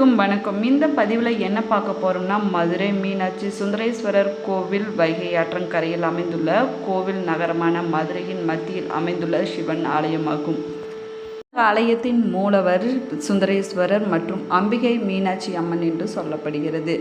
அனைவருக்கும் வணக்கம். இந்த பதிவில் என்ன பார்க்க போகிறோம்னா மதுரை மீனாட்சி சுந்தரேஸ்வரர் கோவில் வைகை ஆற்றங்கரையில் அமைந்துள்ள கோவில் நகரமான மதுரையின் மத்தியில் அமைந்துள்ள சிவன் ஆலயமாகும். ஆலயத்தின் மூலவர் சுந்தரேஸ்வரர் மற்றும் அம்பிகை மீனாட்சி அம்மன் என்று சொல்லப்படுகிறது.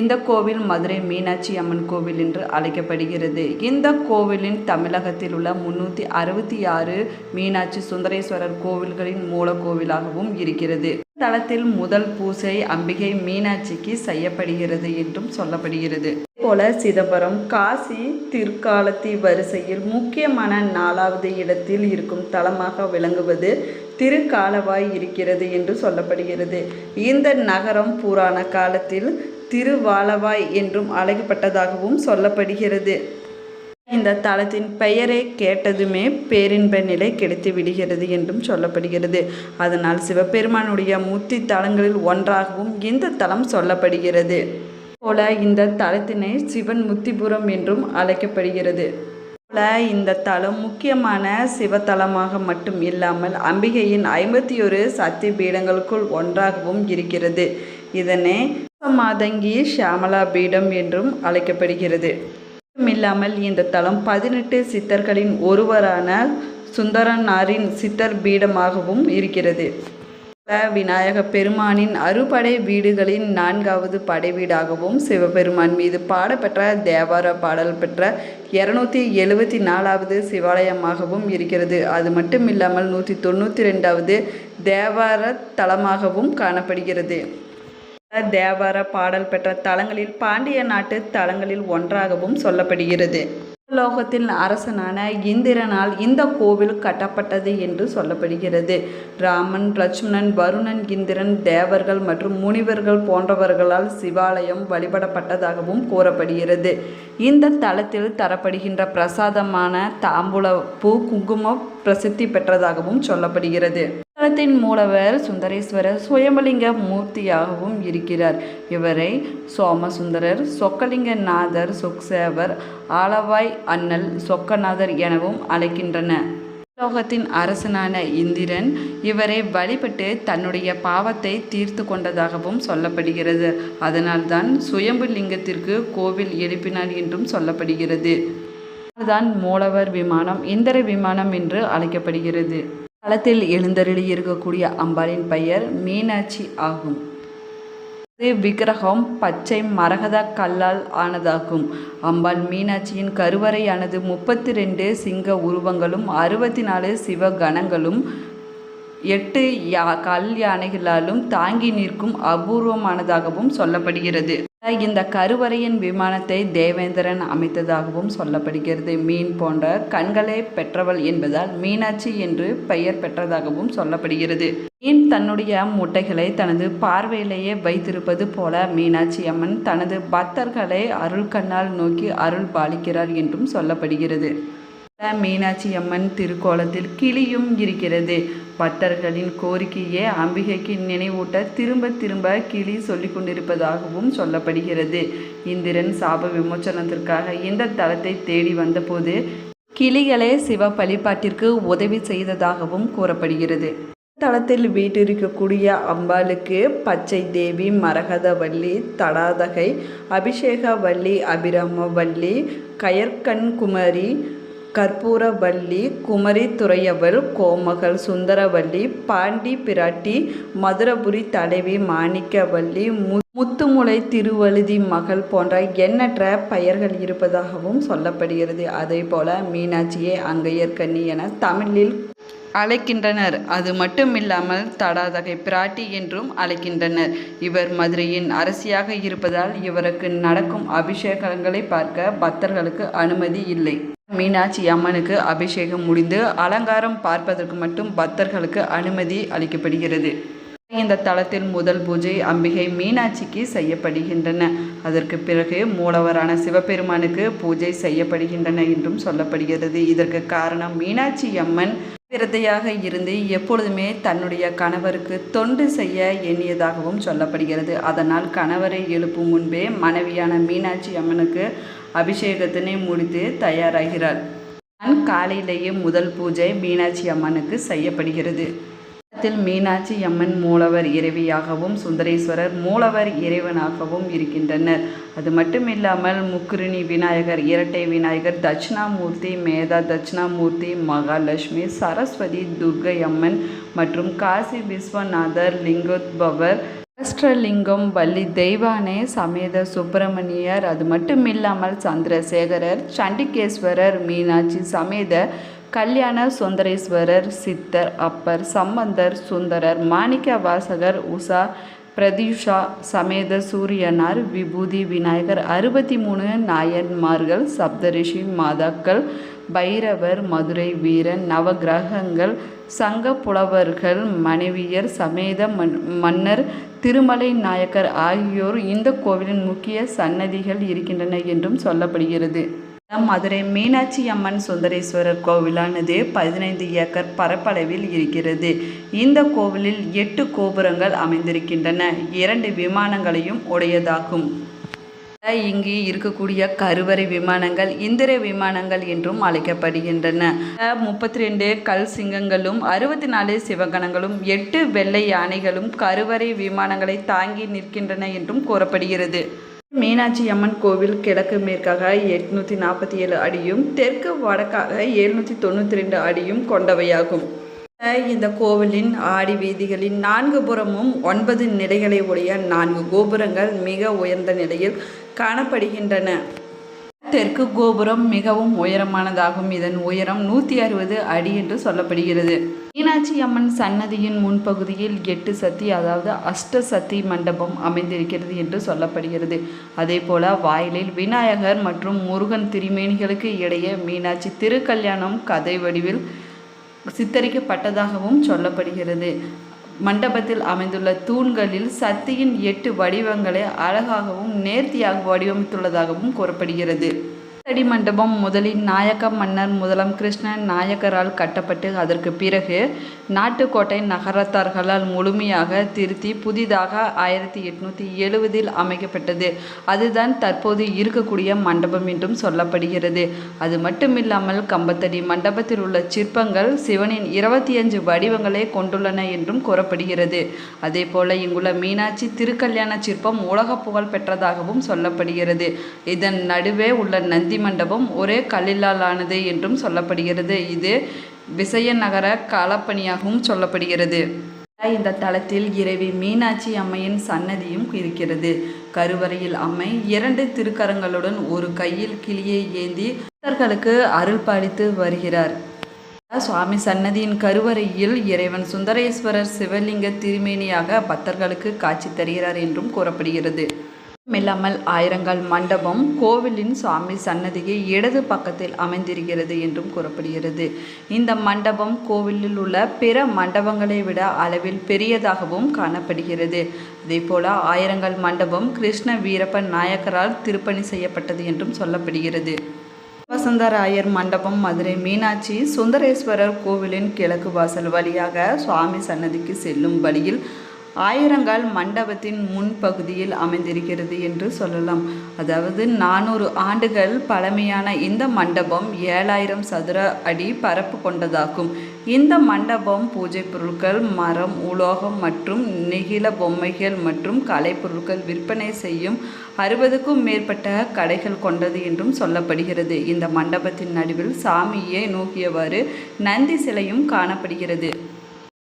இந்த கோவில் மதுரை மீனாட்சி அம்மன் கோவில் என்று அழைக்கப்படுகிறது. இந்த கோவிலின் தமிழகத்தில் உள்ள முன்னூற்றி அறுபத்தி ஆறு மீனாட்சி சுந்தரேஸ்வரர் கோவில்களின் மூல கோவிலாகவும் இருக்கிறது. தளத்தில் முதல் பூசை அம்பிகை மீனாட்சிக்கு செய்யப்படுகிறது என்றும் சொல்லப்படுகிறது. போல சிதம்பரம் காசி திருக்காலத்தி வரிசையில் முக்கியமான நாலாவது இடத்தில் இருக்கும் தலமாக விளங்குவது திருக்காலவாய் இருக்கிறது என்று சொல்லப்படுகிறது. இந்த நகரம் புராண காலத்தில் திருவாலவாய் என்றும் அழைக்கப்பட்டதாகவும் சொல்லப்படுகிறது. இந்த தலத்தின் பெயரை கேட்டதுமே பேரின்ப நிலை கிடைத்து விடுகிறது என்றும் சொல்லப்படுகிறது. அதனால் சிவபெருமானுடைய முத்தி தலங்களில் ஒன்றாகவும் இந்த தலம் சொல்லப்படுகிறது. போல இந்த தலத்தினை சிவன் முத்திபுரம் என்றும் அழைக்கப்படுகிறது. போல இந்த தலம் முக்கியமான சிவத்தலமாக மட்டும் இல்லாமல் அம்பிகையின் ஐம்பத்தி ஒரு சக்தி பீடங்களுக்குள் ஒன்றாகவும் இருக்கிறது. இதனை மாதங்கி ஷியாமலா பீடம் என்றும் அழைக்கப்படுகிறது. இல்லாமல் இந்த தலம் பதினெட்டு சித்தர்களின் ஒருவரான சுந்தரனாரின் சித்தர் பீடமாகவும் இருக்கிறது. விநாயக பெருமானின் அறுபடை வீடுகளின் நான்காவது படை வீடாகவும் சிவபெருமான் மீது பாடப்பெற்ற தேவார பாடல் பெற்ற இருநூத்தி எழுபத்தி நாலாவது சிவாலயமாகவும் இருக்கிறது. அது மட்டும் இல்லாமல் நூற்றி தொண்ணூற்றி ரெண்டாவது தேவார தலமாகவும் காணப்படுகிறது. தேவார பாடல் பெற்ற தலங்களில் பாண்டிய நாட்டு தலங்களில் ஒன்றாகவும் சொல்லப்படுகிறது. லோகத்தின் அரசனான இந்திரனால் இந்த கோவில் கட்டப்பட்டது என்று சொல்லப்படுகிறது. ராமன் லட்சுமணன் வருணன் இந்திரன் தேவர்கள் மற்றும் முனிவர்கள் போன்றவர்களால் சிவாலயம் வழிபடப்பட்டதாகவும் கூறப்படுகிறது. இந்த தலத்தில் தரப்படுகின்ற பிரசாதமான தாம்பூல பூ குங்குமம் பிரசித்தி பெற்றதாகவும் சொல்லப்படுகிறது. தலத்தின் மூலவர் சுந்தரேஸ்வரர் சுயம்பலிங்க மூர்த்தியாகவும் இருக்கிறார். இவரை சோமசுந்தரர் சொக்கலிங்க நாதர் சொக்சேவர் ஆலவாய் அண்ணல் சொக்கநாதர் எனவும் அழைக்கின்றன. லோகத்தின் அரசனான இந்திரன் இவரை வழிபட்டு தன்னுடைய பாவத்தை தீர்த்து கொண்டதாகவும் சொல்லப்படுகிறது. அதனால்தான் சுயம்பு லிங்கத்திற்கு கோவில் எழுப்பினார் என்றும் சொல்லப்படுகிறது. அதுதான் மூலவர் விமானம் இந்திர விமானம் என்று அழைக்கப்படுகிறது. களத்தில் எழுந்தருளி இருக்கக்கூடிய அம்பாளின் பெயர் மீனாட்சி ஆகும். இது விக்கிரகம் பச்சை மரகத கல்லால் ஆனதாகும். அம்பாள் மீனாட்சியின் கருவறையானது முப்பத்தி ரெண்டு சிங்க உருவங்களும் அறுபத்தி நாலு சிவகணங்களும் எட்டு யா கல் யானைகளாலும் தாங்கி நிற்கும் அபூர்வமானதாகவும் சொல்லப்படுகிறது. இந்த கருவறையின் விமானத்தை தேவேந்திரன் அமைத்ததாகவும் சொல்லப்படுகிறது. மீன் போன்ற கண்களை பெற்றவள் என்பதால் மீனாட்சி என்று பெயர் பெற்றதாகவும் சொல்லப்படுகிறது. மீன் தன்னுடைய முட்டைகளை தனது பார்வையிலேயே வைத்திருப்பது போல மீனாட்சி அம்மன் தனது பக்தர்களை அருள் கண்ணால் நோக்கி அருள் பாலிக்கிறார் என்றும் சொல்லப்படுகிறது. மீனாட்சி அம்மன் திருக்கோலத்தில் கிளியும் இருக்கிறது. பக்தர்களின் கோரிக்கையை அம்பிகைக்கு நினைவூட்ட திரும்ப திரும்ப கிளி சொல்லி கொண்டிருப்பதாகவும் சொல்லப்படுகிறது. இந்திரன் சாப விமோச்சனத்திற்காக இந்த தலத்தை தேடி வந்தபோது கிளிகளே சிவ வழிபாட்டிற்கு உதவி செய்ததாகவும் கூறப்படுகிறது. தளத்தில் வீட்டிருக்கக்கூடிய அம்பாளுக்கு பச்சை தேவி மரகதவல்லி தடாதகை அபிஷேகவல்லி அபிராமவல்லி கயற்கண்குமரி கற்பூரவல்லி குமரி துறையவள் கோமகள் சுந்தரவல்லி பாண்டி பிராட்டி மதுரபுரி தலைவி மாணிக்கவல்லி மு முத்துமுலை திருவழுதி மகள் போன்ற எண்ணற்ற பெயர்கள் இருப்பதாகவும் சொல்லப்படுகிறது. அதே போல மீனாட்சியை அங்கையர்கண்ணி என தமிழில் அழைக்கின்றனர். அது மட்டும் இல்லாமல் தடாதகை பிராட்டி என்றும் அழைக்கின்றனர். இவர் மதுரையின் அரசியாக இருப்பதால் இவருக்கு நடக்கும் அபிஷேகங்களை பார்க்க பக்தர்களுக்கு அனுமதி இல்லை. மீனாட்சி அம்மனுக்கு அபிஷேகம் முடிந்து அலங்காரம் பார்ப்பதற்கு மட்டும் பக்தர்களுக்கு அனுமதி அளிக்கப்படுகிறது. இந்த தளத்தில் முதல் பூஜை அம்பிகை மீனாட்சிக்கு செய்யப்படுகின்றன. அதற்கு பிறகு மூலவரான சிவபெருமானுக்கு பூஜை செய்யப்படுகின்றன என்றும் சொல்லப்படுகிறது. இதற்கு காரணம் மீனாட்சி அம்மன். விரதையாக இருந்து எப்பொழுதுமே தன்னுடைய கணவருக்கு தொண்டு செய்ய எண்ணியதாகவும் சொல்லப்படுகிறது. அதனால் கணவரை எழுப்பும் முன்பே மனைவியான மீனாட்சி அம்மனுக்கு அபிஷேகத்தினை முடித்து தயாராகிறார் காலையிலேயே முதல் பூஜை மீனாட்சி அம்மனுக்கு செய்யப்படுகிறது. இடத்தில் மீனாட்சி அம்மன் மூலவர் இறைவியாகவும் சுந்தரேஸ்வரர் மூலவர் இறைவனாகவும் இருக்கின்றனர். அது மட்டுமில்லாமல் முக்குருணி விநாயகர் இரட்டை விநாயகர் தட்சிணாமூர்த்தி மேதா தட்சிணாமூர்த்தி மகாலட்சுமி சரஸ்வதி துர்கை அம்மன் மற்றும் காசி விஸ்வநாதர் லிங்கோத்பவர் அஷ்டலிங்கம் வள்ளி தெய்வானே சமேத சுப்பிரமணியர் அது மட்டுமில்லாமல் சந்திரசேகரர் சண்டிகேஸ்வரர் மீனாட்சி சமேத கல்யாண சுந்தரேஸ்வரர் சித்தர் அப்பர் சம்பந்தர் சுந்தரர் மாணிக்க வாசகர் உஷா பிரதியுஷா சமேத சூரியனார் விபூதி விநாயகர் அறுபத்தி மூணு நாயன்மார்கள் சப்தரிஷி மாதாக்கள் பைரவர் மதுரை வீரன் நவகிரகங்கள் சங்க புலவர்கள் மனைவியர் சமேத மன் மன்னர் திருமலை நாயக்கர் ஆகியோர் இந்த கோவிலின் முக்கிய சன்னதிகள் இருக்கின்றன என்றும் சொல்லப்படுகிறது. மதுரை மீனாட்சி அம்மன் சுந்தரேஸ்வரர் கோவிலானது பதினைந்து ஏக்கர் பரப்பளவில் இருக்கிறது. இந்த கோவிலில் எட்டு கோபுரங்கள் அமைந்திருக்கின்றன. இரண்டு விமானங்களையும் உடையதாகும். இங்கு இருக்கக்கூடிய கருவறை விமானங்கள் இந்திர விமானங்கள் என்றும் அழைக்கப்படுகின்றன. முப்பத்தி ரெண்டு கல் சிங்கங்களும் அறுபத்தி நாலு சிவகணங்களும் எட்டு வெள்ளை யானைகளும் கருவறை விமானங்களை தாங்கி நிற்கின்றன என்றும் கூறப்படுகிறது. மீனாட்சி அம்மன் கோவில் கிழக்கு மேற்காக எட்நூற்றி நாற்பத்தி ஏழு அடியும் தெற்கு வடக்காக எழுநூற்றி தொண்ணூற்றி ரெண்டு அடியும் கொண்டவையாகும். இந்த கோவிலின் ஆடி வீதிகளின் நான்கு புறமும் ஒன்பது நிலைகளை உடைய நான்கு கோபுரங்கள் மிக உயர்ந்த நிலையில் காணப்படுகின்றன. தெற்கு கோபுரம் மிகவும் உயரமானதாகும். இதன் உயரம் நூற்றி அறுபது அடி என்று சொல்லப்படுகிறது. மீனாட்சி அம்மன் சன்னதியின் முன்பகுதியில் எட்டு சத்தி அதாவது அஷ்ட சத்தி மண்டபம் அமைந்திருக்கிறது என்று சொல்லப்படுகிறது. அதே போல வாயிலில் விநாயகர் மற்றும் முருகன் திருமேனிகளுக்கு இடையே மீனாட்சி திருக்கல்யாணம் கதை வடிவில் சித்தரிக்கப்பட்டதாகவும் சொல்லப்படுகிறது. மண்டபத்தில் அமைந்துள்ள தூண்களில் சக்தியின் எட்டு வடிவங்களை அழகாகவும் நேர்த்தியாக வடிவமைத்துள்ளதாகவும் கூறப்படுகிறது. அடி மண்டபம் முதலில் நாயக்க மன்னர் முதலாம் கிருஷ்ணன் நாயக்கரால் கட்டப்பட்டு அதற்கு பிறகு நாட்டுக்கோட்டை நகரத்தார்களால் முழுமையாக திருத்தி புதிதாக ஆயிரத்தி எட்நூற்றி எழுவதில் அமைக்கப்பட்டது. அதுதான் தற்போது இருக்கக்கூடிய மண்டபம் என்றும் சொல்லப்படுகிறது. அது மட்டுமில்லாமல் கம்பத்தடி மண்டபத்தில் உள்ள சிற்பங்கள் சிவனின் இருபத்தி அஞ்சு வடிவங்களை கொண்டுள்ளன என்றும் கூறப்படுகிறது. அதே போல இங்குள்ள மீனாட்சி திருக்கல்யாண சிற்பம் உலக புகழ் பெற்றதாகவும் சொல்லப்படுகிறது. இதன் நடுவே உள்ள நந்தி மண்டபம் ஒரே கல்லில்லாலானது ஆனது என்றும் சொல்லப்படுகிறது. இது விசயநகர காலப்பணியாகவும் சொல்லப்படுகிறது. இந்த தலத்தில் இறைவி மீனாட்சி அம்மையின் சன்னதியும் இருக்கிறது. கருவறையில் அம்மை இரண்டு திருக்கரங்களுடன் ஒரு கையில் கிளியை ஏந்தி பக்தர்களுக்கு அருள் பாலித்து வருகிறார். சுவாமி சன்னதியின் கருவறையில் இறைவன் சுந்தரேஸ்வரர் சிவலிங்க திருமேனியாக பக்தர்களுக்கு காட்சி தருகிறார் என்றும் கூறப்படுகிறது. இல்லாமல் ஆயிரங்கால் மண்டபம் கோவிலின் சுவாமி சன்னதியை இடது பக்கத்தில் அமைந்திருக்கிறது என்றும் கூறப்படுகிறது. இந்த மண்டபம் கோவிலில் உள்ள பிற மண்டபங்களை விட அளவில் பெரியதாகவும் காணப்படுகிறது. அதே போல ஆயிரங்கால் மண்டபம் கிருஷ்ண வீரப்பன் நாயக்கரால் திருப்பணி செய்யப்பட்டது என்றும் சொல்லப்படுகிறது. வசந்தராயர் மண்டபம் மதுரை மீனாட்சி சுந்தரேஸ்வரர் கோவிலின் கிழக்கு வாசல் வழியாக சுவாமி சன்னதிக்கு செல்லும் வழியில் ஆயிரங்கால் மண்டபத்தின் முன்பகுதியில் அமைந்திருக்கிறது என்று சொல்லலாம். அதாவது நானூறு ஆண்டுகள் பழமையான இந்த மண்டபம் ஏழாயிரம் சதுர அடி பரப்பு கொண்டதாகும். இந்த மண்டபம் பூஜை பொருட்கள் மரம் உலோகம் மற்றும் நெகிழ பொம்மைகள் மற்றும் கலைப்பொருட்கள் விற்பனை செய்யும் அறுபதுக்கும் மேற்பட்ட கடைகள் கொண்டது என்றும் சொல்லப்படுகிறது. இந்த மண்டபத்தின் நடுவில் சாமியை நோக்கியவாறு நந்தி சிலையும் காணப்படுகிறது.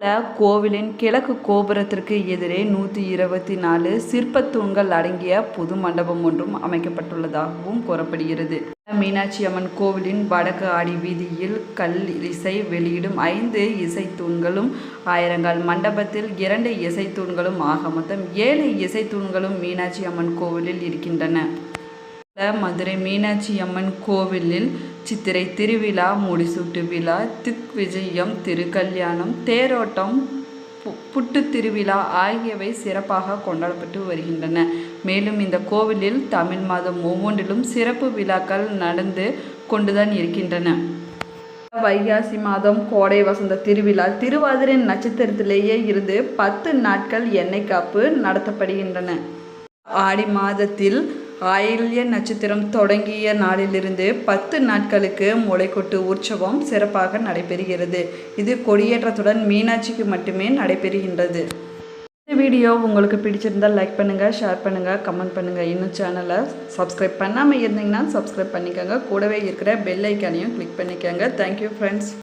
கோவிலின் கிழக்கு கோபுரத்திற்கு எதிரே நூற்றி இருபத்தி நாலு சிற்பத்தூண்கள் அடங்கிய புது மண்டபம் ஒன்றும் அமைக்கப்பட்டுள்ளதாகவும் கூறப்படுகிறது. மீனாட்சி அம்மன் கோவிலின் வடக்கு ஆடி வீதியில் கல் இசை வெளியிடும் ஐந்து இசைத்தூண்களும் ஆயிரங்கால் மண்டபத்தில் இரண்டு இசைத்தூண்களும் ஆக மொத்தம் ஏழு இசைத்தூண்களும் மீனாட்சி அம்மன் கோவிலில் இருக்கின்றன. மதுரை மீனாட்சி அம்மன் கோவிலில் சித்திரை திருவிழா முடிசூட்டு விழா திக் விஜயம் திருக்கல்யாணம் தேரோட்டம் புட்டு திருவிழா ஆகியவை சிறப்பாக கொண்டாடப்பட்டு வருகின்றன. மேலும் இந்த கோவிலில் தமிழ் மாதம் ஒவ்வொன்றிலும் சிறப்பு விழாக்கள் நடந்து கொண்டுதான் இருக்கின்றன. வைகாசி மாதம் கோடை வசந்த திருவிழா திருவாதிரை நட்சத்திரத்திலேயே இருந்து பத்து நாட்கள் எண்ணெய் காப்பு நடத்தப்படுகின்றன. ஆடி மாதத்தில் ஆயில்ய நட்சத்திரம் தொடங்கிய நாளிலிருந்து பத்து நாட்களுக்கு முளைக்கொட்டு உற்சவம் சிறப்பாக நடைபெறுகிறது. இது கொடியேற்றத்துடன் மீனாட்சிக்கு மட்டுமே நடைபெறுகின்றது. இந்த வீடியோ உங்களுக்கு பிடிச்சிருந்தால் லைக் பண்ணுங்கள் ஷேர் பண்ணுங்கள் கமெண்ட் பண்ணுங்கள் இன்னும் சேனலை சப்ஸ்கிரைப் பண்ணாமல் இருந்தீங்கன்னா சப்ஸ்கிரைப் பண்ணிக்கோங்க. கூடவே இருக்கிற பெல் ஐக்கானையும் கிளிக் பண்ணிக்கோங்க. Thank you friends